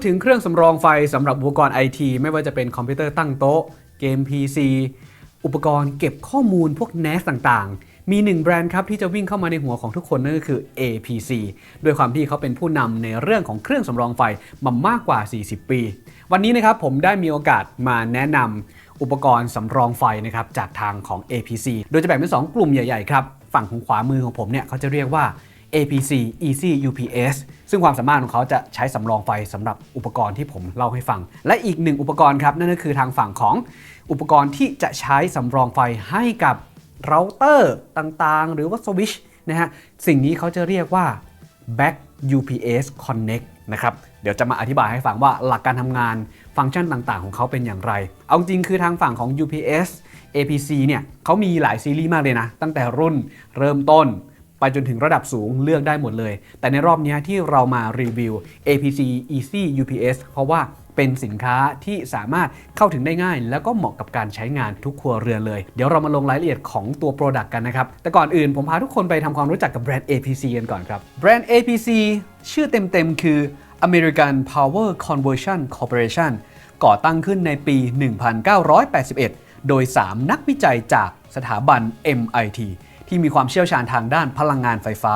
ดถึงเครื่องสำรองไฟสำหรับอุปกรณ์ไอทีไม่ว่าจะเป็นคอมพิวเตอร์ตั้งโต๊ะ เกม PC อุปกรณ์เก็บข้อมูลพวก NAS ต่างๆ มีหนึ่งแบรนด์ครับที่จะวิ่งเข้ามาในหัวของทุกคนนั่นก็คือ APC ด้วยความที่เขาเป็นผู้นำในเรื่องของเครื่องสำรองไฟมามากกว่า 40 ปี วันนี้นะครับผมได้มีโอกาสมาแนะนำอุปกรณ์สำรองไฟนะครับจากทางของ APC โดยจะแบ่งเป็น 2 กลุ่มใหญ่ๆครับฝั่งของขวามือของผมเนี่ยเขาจะเรียกว่า APC Easy UPS ซึ่งความสามารถของเขาจะใช้สำรองไฟสำหรับอุปกรณ์ที่ผมเล่าให้ฟัง และอีกหนึ่งอุปกรณ์ครับ นั่นก็คือทางฝั่งของอุปกรณ์ที่จะใช้สำรองไฟให้กับเราเตอร์ต่างๆ หรือว่าสวิชนะฮะสิ่งนี้เขาจะเรียกว่า Back UPS Connect นะครับ เดี๋ยวจะมาอธิบายให้ฟังว่าหลักการทำงานฟังก์ชันต่างๆ ของเขาเป็นอย่างไร เอาจริงคือทางฝั่งของ UPS APC เนี่ยเขามีหลายซีรีส์มากเลยนะ ตั้งแต่รุ่นเริ่มต้น ไปจนถึงระดับสูงเลือกได้หมดเลย แต่ในรอบนี้ที่เรามารีวิว APC Easy UPS เพราะว่าเป็นสินค้าที่สามารถเข้าถึงได้ง่าย แล้วก็เหมาะกับการใช้งานทุกครัวเรือนเลย เดี๋ยวเรามาลงรายละเอียดของตัว Product กันนะครับ แต่ก่อนอื่นผมพาทุกคนไปทำความรู้จักกับแบรนด์ APC กันก่อนครับ แบรนด์ APC ชื่อเต็มๆ คือ American Power Conversion Corporation ก่อตั้งขึ้นในปี 1981 โดย 3 นักวิจัยจากสถาบัน MIT ที่มีความเชี่ยวชาญทางด้านพลังงานไฟฟ้า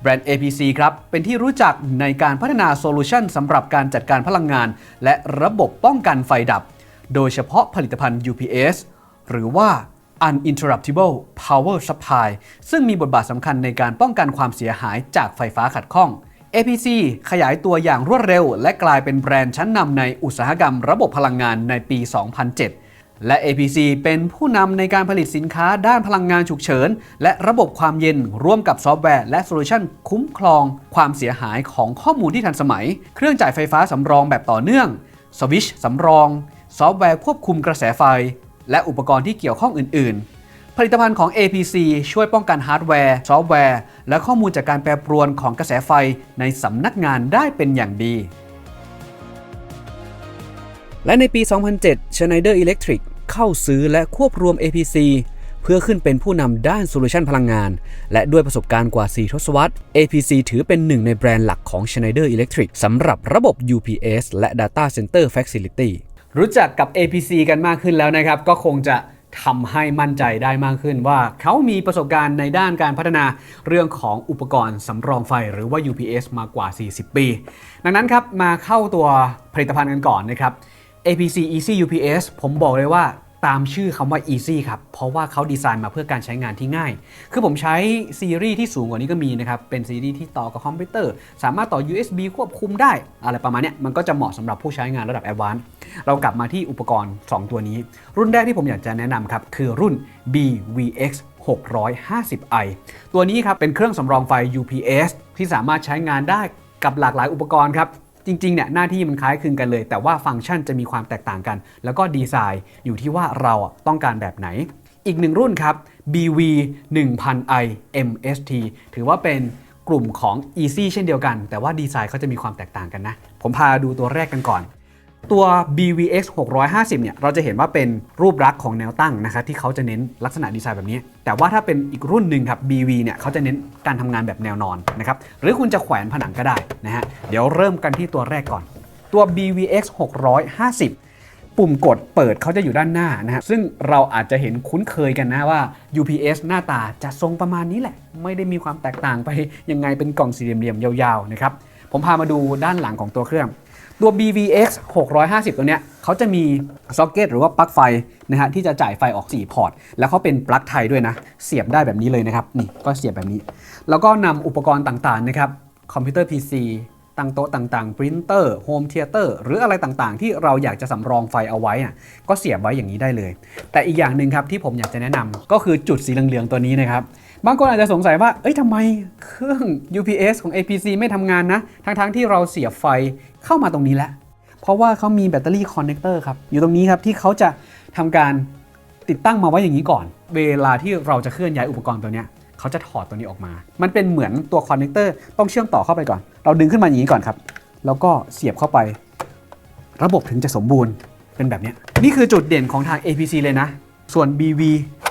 แบรนด์ APC ครับ เป็นที่รู้จักในการพัฒนาโซลูชันสำหรับการจัดการพลังงาน และระบบป้องกันไฟดับ โดยเฉพาะผลิตภัณฑ์ UPS หรือว่า Uninterruptible Power Supply ซึ่งมีบทบาทสำคัญในการป้องกันความเสียหายจากไฟฟ้าขัดข้อง APC ขยายตัวอย่างรวดเร็ว และกลายเป็นแบรนด์ชั้นนำในอุตสาหกรรมระบบพลังงานในปี 2007 และ APC เป็นผู้นำในการผลิตสินค้าด้านพลังงานฉุกเฉิน และระบบความเย็นร่วมกับซอฟต์แวร์และโซลูชันคุ้มครอง ความเสียหายของข้อมูลที่ทันสมัย เครื่องจ่ายไฟฟ้าสำรองแบบต่อเนื่องสวิชสำรอง ซอฟต์แวร์ควบคุมกระแสไฟ และอุปกรณ์ที่เกี่ยวข้องอื่น ๆ ผลิตภัณฑ์ของ APC ช่วยป้องกันฮาร์ดแวร์ ซอฟต์แวร์ และข้อมูลจากการแปรปรวนของกระแสไฟในสำนักงานได้เป็นอย่างดีและในปี 2007 Schneider Electric เข้าซื้อและควบรวม APC เพื่อขึ้นเป็นผู้นำด้านโซลูชันพลังงาน และด้วยประสบการณ์กว่า 4 ทศวรรษ APC ถือเป็นหนึ่งในแบรนด์หลักของ Schneider Electric สำหรับระบบ UPS และ Data Center Facility รู้จักกับ APC กันมากขึ้นแล้วนะครับ ก็คงจะทำให้มั่นใจได้มากขึ้นว่าเขามีประสบการณ์ในด้านการพัฒนาเรื่องของอุปกรณ์สำรองไฟหรือว่า UPS มากว่า 40 ปี ดังนั้นครับมาเข้าตัวผลิตภัณฑ์กันก่อนนะครับ APC Easy UPS ผมบอกเลยว่าตามชื่อคำว่า Easy ครับ เพราะว่าเขาดีไซน์มาเพื่อการใช้งานที่ง่าย คือผมใช้ซีรีส์ที่สูงกว่านี้ก็มีนะครับ เป็นซีรีส์ที่ต่อกับคอมพิวเตอร์ สามารถต่อ USB ควบคุมได้ อะไรประมาณเนี้ยมันก็จะเหมาะสำหรับผู้ใช้งานระดับ Advanced เรากลับมาที่อุปกรณ์ 2 ตัวนี้ รุ่นแรกที่ผมอยากจะแนะนำครับ คือรุ่น BVX 650i ตัวนี้ครับเป็นเครื่องสำรองไฟ UPS ที่สามารถใช้งานได้กับหลากหลายอุปกรณ์ครับ จริงๆเนี่ยหน้าที่มันคล้ายคลึงกันเลย แต่ว่าฟังก์ชันจะมีความแตกต่างกัน แล้วก็ดีไซน์อยู่ที่ว่าเราอะต้องการแบบไหน อีกหนึ่งรุ่นครับ BV 1000i MST ถือว่าเป็นกลุ่มของ Easy เช่นเดียวกัน แต่ว่าดีไซน์เขาจะมีความแตกต่างกันนะ ผมพาดูตัวแรกกันก่อน ตัว BVX 650 เนี่ย เราจะเห็นว่าเป็นรูปลักษณ์ของแนวตั้งนะครับที่เขาจะเน้นลักษณะดีไซน์แบบนี้ แต่ว่าถ้าเป็นอีกรุ่นหนึ่งครับ BV เนี่ยเขาจะเน้นการทำงานแบบแนวนอนนะครับ หรือคุณจะแขวนผนังก็ได้นะฮะ เดี๋ยวเริ่มกันที่ตัวแรกก่อน ตัว BVX 650ปุ่มกดเปิดเขาจะอยู่ด้านหน้านะฮะ ซึ่งเราอาจจะเห็นคุ้นเคยกันนะว่า UPS หน้าตาจะทรงประมาณนี้แหละ ไม่ได้มีความแตกต่างไปยังไงเป็นกล่องสี่เหลี่ยมๆยาวๆนะครับ ผมพามาดูด้านหลังของตัวเครื่อง ตัว BVX 650 ตัวเนี้ยเขาจะมีซ็อกเก็ตหรือว่าปลั๊กไฟนะฮะที่จะจ่ายไฟออก 4 พอร์ต แล้วเขาเป็นปลั๊กไทยด้วยนะ เสียบได้แบบนี้เลยนะครับ นี่ก็เสียบแบบนี้ แล้วก็นำอุปกรณ์ต่างๆนะครับคอมพิวเตอร์ PC ตั้งโต๊ะต่างๆปรินเตอร์โฮมเทเตอร์หรืออะไรต่างๆ ที่เราอยากจะสำรองไฟเอาไว้อะก็เสียบไว้อย่างนี้ได้เลย แต่อีกอย่างหนึ่งครับที่ผมอยากจะแนะนำก็คือจุดสีเหลืองๆตัวนี้นะครับบางคนอาจจะสงสัยว่า เอ้ยทำไมเครื่อง UPS ของ APC ไม่ทำงานนะ ทั้งๆที่เราเสียบไฟเข้ามาตรงนี้แล้ว เพราะว่าเขามีแบตเตอรี่คอนเนคเตอร์ครับ อยู่ตรงนี้ครับ ที่เขาจะทำการติดตั้งมาไว้อย่างนี้ก่อน เวลาที่เราจะเคลื่อนย้ายอุปกรณ์ตัวเนี้ย เขาจะถอดตัวนี้ออกมา มันเป็นเหมือนตัวคอนเนคเตอร์ต้องเชื่อมต่อเข้าไปก่อน เราดึงขึ้นมาอย่างนี้ก่อนครับ แล้วก็เสียบเข้าไป ระบบถึงจะสมบูรณ์เป็นแบบนี้ นี่คือจุดเด่นของทาง APC เลยนะ ส่วน BV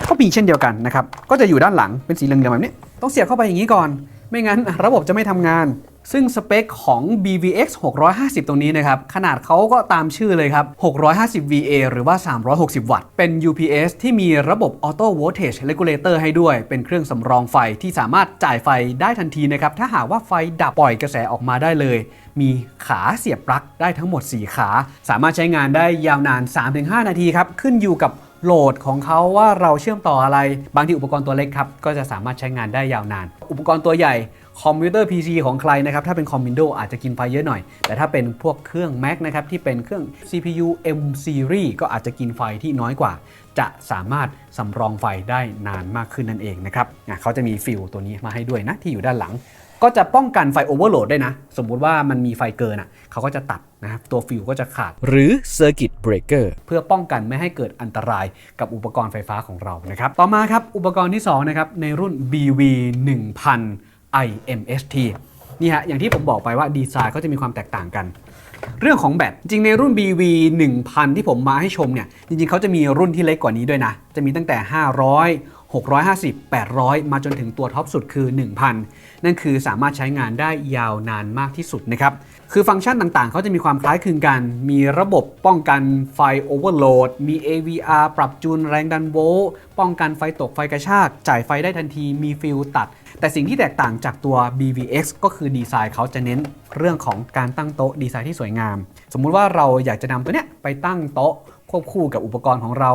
ก็มีเช่นเดียวกันนะครับ ก็จะอยู่ด้านหลังเป็นสีเหลืองๆแบบนี้ ต้องเสียบเข้าไปอย่างนี้ก่อน ไม่งั้นระบบจะไม่ทำงาน ซึ่งสเปคของ BVX 650 ตรงนี้นะครับ ขนาดเขาก็ตามชื่อเลยครับ 650 VA หรือว่า 360 วัตต์ เป็น UPS ที่มีระบบ Auto Voltage Regulator ให้ด้วย เป็นเครื่องสำรองไฟที่สามารถจ่ายไฟได้ทันทีนะครับ ถ้าหากว่าไฟดับปล่อยกระแสออกมาได้เลย มีขาเสียบปลั๊กได้ทั้งหมด 4 ขา สามารถใช้งานได้ยาวนาน 3-5 นาทีครับ ขึ้นอยู่กับโหลดของเขาว่าเราเชื่อมต่ออะไร บางทีอุปกรณ์ตัวเล็กครับ ก็จะสามารถใช้งานได้ยาวนาน อุปกรณ์ตัวใหญ่ คอมพิวเตอร์ PC ของใครนะครับ ถ้าเป็นคอม Windows อาจจะกินไฟเยอะหน่อย แต่ถ้าเป็นพวกเครื่อง Mac นะครับ ที่เป็นเครื่อง CPU M Series ก็อาจจะกินไฟที่น้อยกว่า จะสามารถสำรองไฟได้นานมากขึ้นนั่นเองนะครับอะเขาจะมีฟิลตัวนี้มาให้ด้วยนะ ที่อยู่ด้านหลัง ก็จะป้องกันไฟโอเวอร์โหลดได้นะ สมมุติว่ามันมีไฟเกินอะเขาก็จะตัดนะครับตัวฟิวก็จะขาด หรือ Circuit Breaker เพื่อป้องกันไม่ให้เกิดอันตรายกับอุปกรณ์ไฟฟ้าของเรานะครับต่อมาครับอุปกรณ์ที่2นะครับในรุ่น BV 1000 IMST นี่ฮะอย่างที่ผมบอกไปว่าดีไซน์ก็จะมีความแตกต่างกัน เรื่องของแบตจริงในรุ่น BV 1000 ที่ผมมาให้ชมเนี่ยจริงๆเขาจะมีรุ่นที่เล็กกว่านี้ด้วยนะ จะมีตั้งแต่ 500 650 800 มาจนถึงตัวท็อปสุดคือ 1000 นั่นคือสามารถใช้งานได้ยาวนานมากที่สุดนะครับ คือฟังก์ชันต่างๆ เขาจะมีความคล้ายคลึงกัน มีระบบป้องกันไฟโอเวอร์โหลด มี AVR ปรับจูนแรงดันโวลต์ป้องกันไฟตกไฟกระชาก จ่ายไฟได้ทันที มีฟิลตัด แต่สิ่งที่แตกต่างจากตัว BVX ก็คือดีไซน์เขาจะเน้นเรื่องของการตั้งโต๊ะดีไซน์ที่สวยงาม สมมุติว่าเราอยากจะนำตัวเนี้ยไปตั้งโต๊ะควบคู่กับอุปกรณ์ของเรา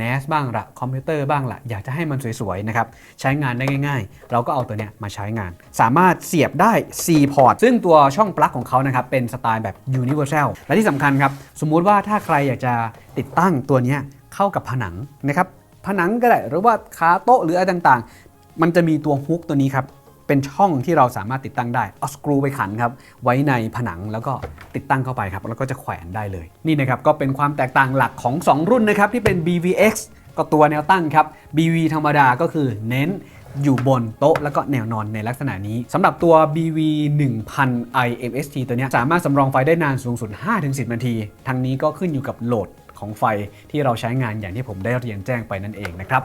NAS บ้างละคอมพิวเตอร์บ้างละอยากจะให้มันสวยๆนะครับใช้งานได้ง่ายๆ เราก็เอาตัวเนี้ยมาใช้งาน สามารถเสียบได้ C port ซึ่งตัวช่องปลั๊กของเขานะครับเป็นสไตล์แบบ universal และที่สำคัญครับ สมมุติว่าถ้าใครอยากจะติดตั้งตัวเนี้ยเข้ากับผนังนะครับผนังก็ได้หรือว่าขาโต๊ะหรืออะไรต่างๆ มันจะมีตัวฮุกตัวนี้ครับ เป็นช่องที่เราสามารถติดตั้งได้เอาสกรูไปขันครับไว้ในผนังแล้วก็ติดตั้งเข้าไปครับแล้วก็จะแขวนได้เลยนี่นะครับก็เป็นความแตกต่างหลักของ 2 รุ่นนะครับที่เป็น BVX ก็ตัวแนวตั้งครับ BV ธรรมดาก็คือเน้นอยู่บนโต๊ะแล้วก็แนวนอนในลักษณะนี้สำหรับตัว BV 1000 IMST ตัวนี้สามารถสำรองไฟได้นานสูงสุด 5-10 นาที ทั้งนี้ก็ขึ้นอยู่กับโหลด ของไฟที่เราใช้งานอย่างที่ผมได้เรียนแจ้งไปนั่นเองนะครับ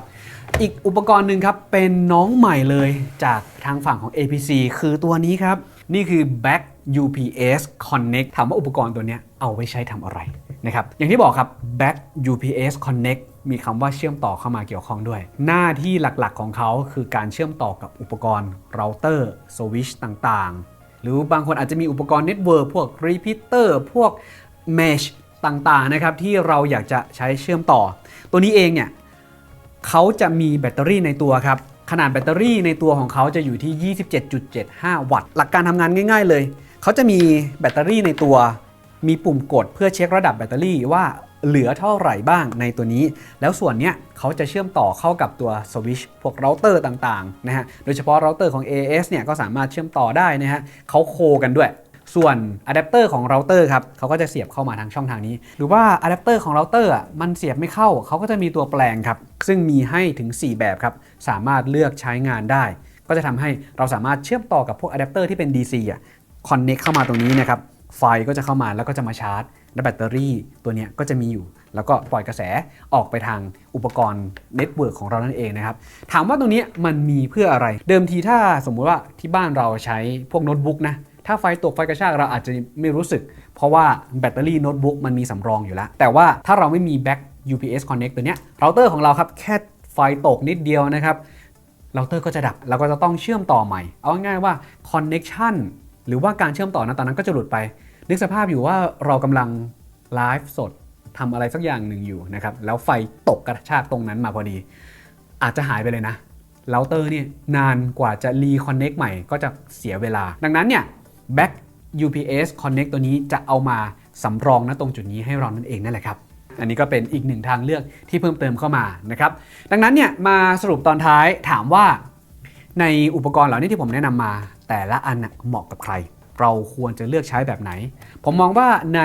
อีกอุปกรณ์หนึ่งครับเป็นน้องใหม่เลยจากทางฝั่งของ APC คือตัวนี้ครับ นี่คือ Back UPS Connect ถามว่าอุปกรณ์ตัวนี้เอาไว้ใช้ทำอะไรนะครับอย่างที่บอกครับ Back UPS Connect มีคำว่าเชื่อมต่อเข้ามาเกี่ยวข้องด้วย หน้าที่หลักๆของเขาคือการเชื่อมต่อกับอุปกรณ์เราเตอร์สวิชต่างๆ หรือบางคนอาจจะมีอุปกรณ์เน็ตเวิร์กพวกรีพิเตอร์พวก Mesh ต่างๆนะครับที่เราอยากจะใช้เชื่อมต่อ ตัวนี้เองเนี่ยเขาจะมีแบตเตอรี่ในตัวครับ ขนาดแบตเตอรี่ในตัวของเขาจะอยู่ที่ 27.75 วัตต์ หลักการทำงานง่าย ๆ เลย เขาจะมีแบตเตอรี่ในตัว มีปุ่มกดเพื่อเช็คระดับแบตเตอรี่ว่าเหลือเท่าไหร่บ้างในตัวนี้ แล้วส่วนเนี้ยเขาจะเชื่อมต่อเข้ากับตัวสวิชพวกเราเตอร์ต่างๆนะฮะ โดยเฉพาะเราเตอร์ของ AS เนี่ยก็สามารถเชื่อมต่อได้นะฮะเขาโคกันด้วย ส่วนอะแดปเตอร์ของเราเตอร์ครับเขาก็จะเสียบเข้ามาทางช่องทางนี้ หรือว่าอะแดปเตอร์ของเราเตอร์อะมันเสียบไม่เข้าเขาก็จะมีตัวแปลงครับ ซึ่งมีให้ถึง 4 แบบครับ สามารถเลือกใช้งานได้ ก็จะทำให้เราสามารถเชื่อมต่อกับพวกอะแดปเตอร์ที่เป็น DC อะคอนเน็กเข้ามาตรงนี้นะครับไฟก็จะเข้ามาแล้วก็จะมาชาร์จและแบตเตอรี่ตัวนี้ก็จะมีอยู่ แล้วก็ปล่อยกระแสออกไปทางอุปกรณ์เน็ตเวิร์กของเรานั่นเองนะครับ ถามว่าตรงนี้มันมีเพื่ออะไร เดิมทีถ้าสมมุติว่าที่บ้านเราใช้พวกโน้ตบุ๊กนะ ถ้าไฟตกไฟกระชากเราอาจจะไม่รู้สึก เพราะว่าแบตเตอรี่โน้ตบุ๊กมันมีสำรองอยู่แล้ว แต่ว่าถ้าเราไม่มี back UPS connect ตัวเนี้ยเราเตอร์ของเราครับแค่ไฟตกนิดเดียวนะครับเราเตอร์ก็จะดับเราก็จะต้องเชื่อมต่อใหม่ เอาง่ายๆว่า connection หรือว่าการเชื่อมต่อนะตอนนั้นก็จะหลุดไป นึกสภาพอยู่ว่าเรากำลังไลฟ์สดทำอะไรสักอย่างหนึ่งอยู่นะครับแล้วไฟตกกระชากตรงนั้นมาพอดี อาจจะหายไปเลยนะเราเตอร์เนี่ยนานกว่าจะรีคอนเน็กใหม่ก็จะเสียเวลา ดังนั้นเนี่ย Back UPS Connect ตัวนี้จะเอามาสำรองนะตรงจุดนี้ให้เรานั่นเองนั่นแหละครับ อันนี้ก็เป็นอีกหนึ่งทางเลือกที่เพิ่มเติมเข้ามานะครับ ดังนั้นเนี่ยมาสรุปตอนท้ายถามว่า ในอุปกรณ์เหล่านี้ที่ผมแนะนำมา แต่ละอันเหมาะกับใคร เราควรจะเลือกใช้แบบไหน ผมมองว่าใน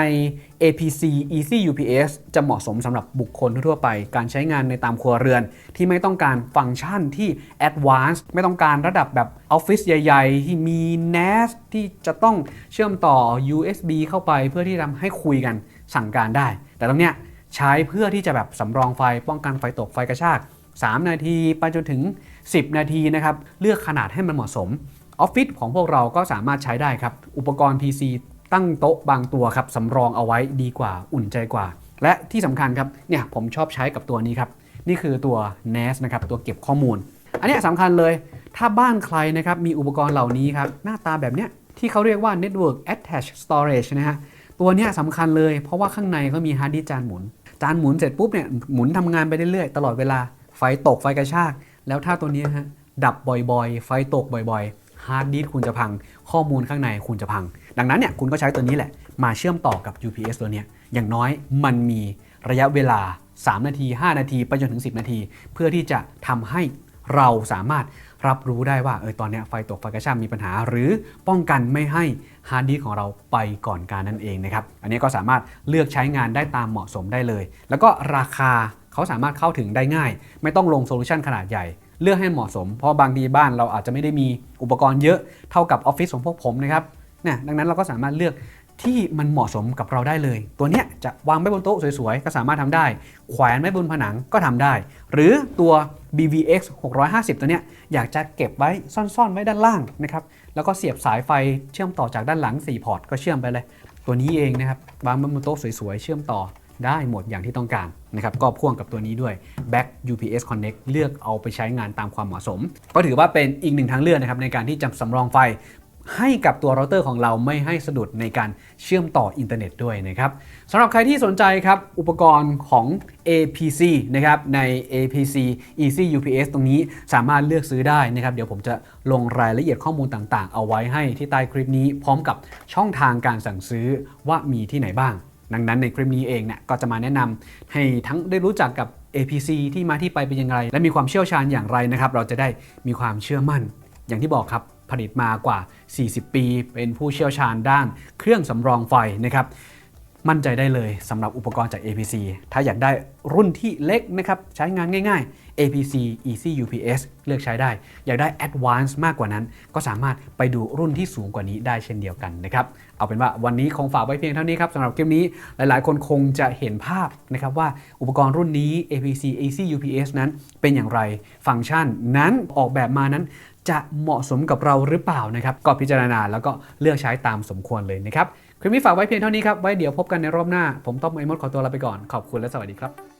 APC Easy UPS จะเหมาะสมสำหรับบุคคลทั่วไป การใช้งานในตามครัวเรือน ที่ไม่ต้องการฟังก์ชันที่ Advanced ไม่ต้องการระดับแบบออฟฟิศใหญ่ ๆ ที่มี NAS ที่จะต้องเชื่อมต่อ USB เข้าไปเพื่อที่ทำให้คุยกันสั่งการได้ แต่ตรงเนี้ยใช้เพื่อที่จะแบบสำรองไฟป้องกันไฟตกไฟกระชาก 3 นาทีไปจนถึง 10 นาทีนะครับเลือกขนาดให้มันเหมาะสม ออฟฟิศของพวกเราก็สามารถใช้ได้ครับ อุปกรณ์ PC ตั้งโต๊ะบางตัวครับสำรองเอาไว้ดีกว่าอุ่นใจกว่า และที่สำคัญครับเนี่ยผมชอบใช้กับตัวนี้ครับ นี่คือตัว NAS นะครับตัวเก็บข้อมูล อันนี้สำคัญเลยถ้าบ้านใครนะครับมีอุปกรณ์เหล่านี้ครับหน้าตาแบบเนี้ยที่เขาเรียกว่า Network Attached Storage นะฮะตัวเนี้ยสำคัญเลยเพราะว่าข้างในเขามีฮาร์ดดิสก์จานหมุน จานหมุนเสร็จปุ๊บเนี่ยหมุนทำงานไปเรื่อยๆ ตลอดเวลาไฟตกไฟกระชาก แล้วถ้าตัวนี้ฮะดับบ่อยๆ ไฟตกบ่อยๆ ฮาร์ดดิสคุณจะพัง ข้อมูลข้างในคุณจะพัง ดังนั้นเนี่ยคุณก็ใช้ตัวนี้แหละ มาเชื่อมต่อกับ UPS ตัวเนี้ยอย่างน้อยมันมีระยะเวลา 3 นาที 5 นาที ไปจนถึง 10 นาที เพื่อที่จะทำให้เราสามารถรับรู้ได้ว่าเออตอนนี้ไฟตกไฟกระชากมีปัญหา หรือป้องกันไม่ให้ฮาร์ดดิสของเราไปก่อนการนั่นเองนะครับ อันนี้ก็สามารถเลือกใช้งานได้ตามเหมาะสมได้เลย แล้วก็ราคาเขาสามารถเข้าถึงได้ง่าย ไม่ต้องลงโซลูชันขนาดใหญ่ เลือกให้เหมาะสม เพราะบางทีบ้านเราอาจจะไม่ได้มีอุปกรณ์เยอะเท่ากับออฟฟิศของพวกผมนะครับนี่ดังนั้นเราก็สามารถเลือกที่มันเหมาะสมกับเราได้เลย ตัวเนี้ยจะวางไว้บนโต๊ะสวยๆ ก็สามารถทำได้ แขวนไว้บนผนังก็ทำได้ หรือตัว BVX 650 ตัวเนี้ยอยากจะเก็บไว้ซ่อนๆ ไว้ด้านล่างนะครับ แล้วก็เสียบสายไฟเชื่อมต่อจากด้านหลัง 4 พอร์ตก็เชื่อมไปเลย ตัวนี้เองนะครับ วางบนโต๊ะสวยๆ เชื่อมต่อ ได้หมดอย่างที่ต้องการนะครับก็พ่วงกับตัวนี้ด้วย Back UPS Connect เลือกเอาไปใช้งานตามความเหมาะสม ก็ถือว่าเป็นอีกหนึ่งทางเลือกนะครับในการที่จะสำรองไฟให้กับตัวเราเตอร์ของเราไม่ให้สะดุดในการเชื่อมต่ออินเทอร์เน็ตด้วยนะครับสำหรับใครที่สนใจครับ อุปกรณ์ของ APC นะครับใน APC Easy UPS ตรงนี้สามารถเลือกซื้อได้นะครับ เดี๋ยวผมจะลงรายละเอียดข้อมูลต่างๆ เอาไว้ให้ที่ใต้คลิปนี้พร้อมกับช่องทางการสั่งซื้อว่ามีที่ไหนบ้าง ดังนั้นในคลิปนี้เองเนี่ยก็จะมาแนะนำให้ทั้งได้รู้จักกับ APC ที่มาที่ไปเป็นยังไงและมีความเชี่ยวชาญอย่างไรนะครับ เราจะได้มีความเชื่อมั่น อย่างที่บอกครับผลิตมากว่า 40 ปี เป็นผู้เชี่ยวชาญด้านเครื่องสำรองไฟนะครับ มั่นใจได้เลยสำหรับอุปกรณ์จาก APC ถ้าอยากได้รุ่นที่เล็กนะครับ ใช้งานง่ายๆ APC Easy UPS เลือกใช้ได้ อยากได้ Advanced มากกว่านั้น ก็สามารถไปดูรุ่นที่สูงกว่านี้ได้เช่นเดียวกันนะครับ เอาเป็นว่าวันนี้คงฝากไว้เพียงเท่านี้ครับสำหรับคลิปนี้หลายๆ คนคงจะเห็นภาพนะครับว่าอุปกรณ์รุ่นนี้ APC Easy UPS นั้นเป็นอย่างไรฟังก์ชันนั้นออกแบบมานั้นจะเหมาะสมกับเราหรือเปล่านะครับก็พิจารณาแล้วก็เลือกใช้ตามสมควรเลยนะครับ คลิปนี้ฝากไว้เพียงเท่านี้ครับ ไว้เดี๋ยวพบกันในรอบหน้า ผมต้อมไอมดขอตัวลาไปก่อน ขอบคุณและสวัสดีครับ